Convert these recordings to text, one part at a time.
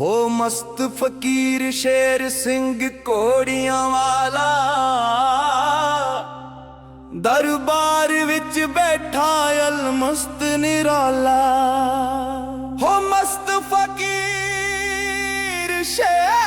ਹੋ ਮਸਤ ਫਕੀਰ ਸ਼ੇਰ ਸਿੰਘ ਕੋੜੀਆਂ ਵਾਲਾ ਦਰਬਾਰ ਵਿੱਚ बैठा अलमस्त निराला हो मस्त फकीर शेर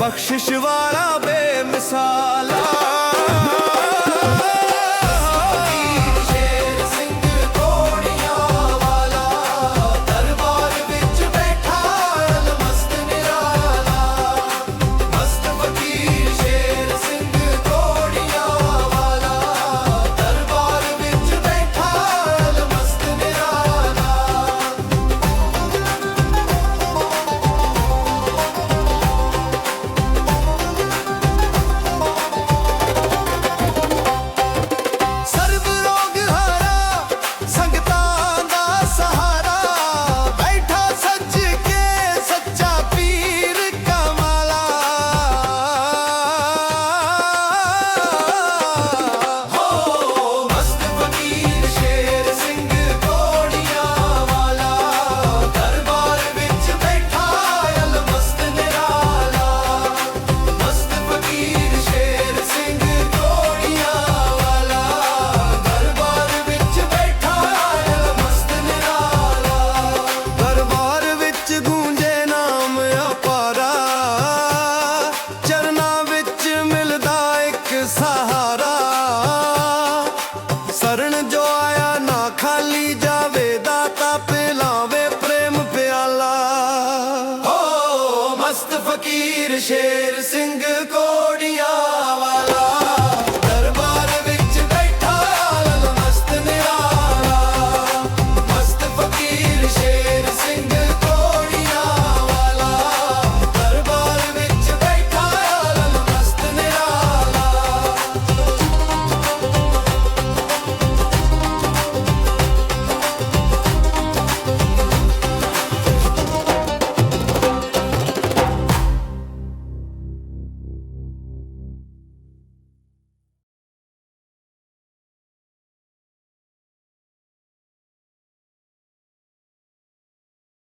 ਬਖਸ਼ਿਸ਼ ਵਾਲਾ ਬੇਮਿਸਾਲਾ ਸਹਾਰਾ। ਸਰਣ ਜੋ ਆਇਆ ਨਾ ਖਾਲੀ ਜਾਵੇ, ਦਾਤਾ ਪਿਲਾਵੇ ਪ੍ਰੇਮ ਪਿਆਲਾ। ਓ ਮਸਤ ਫਕੀਰ ਸ਼ੇਰ ਸਿੰਘ ਕੋੜੀਆਂ ਵਾਲਾ। Shade of sing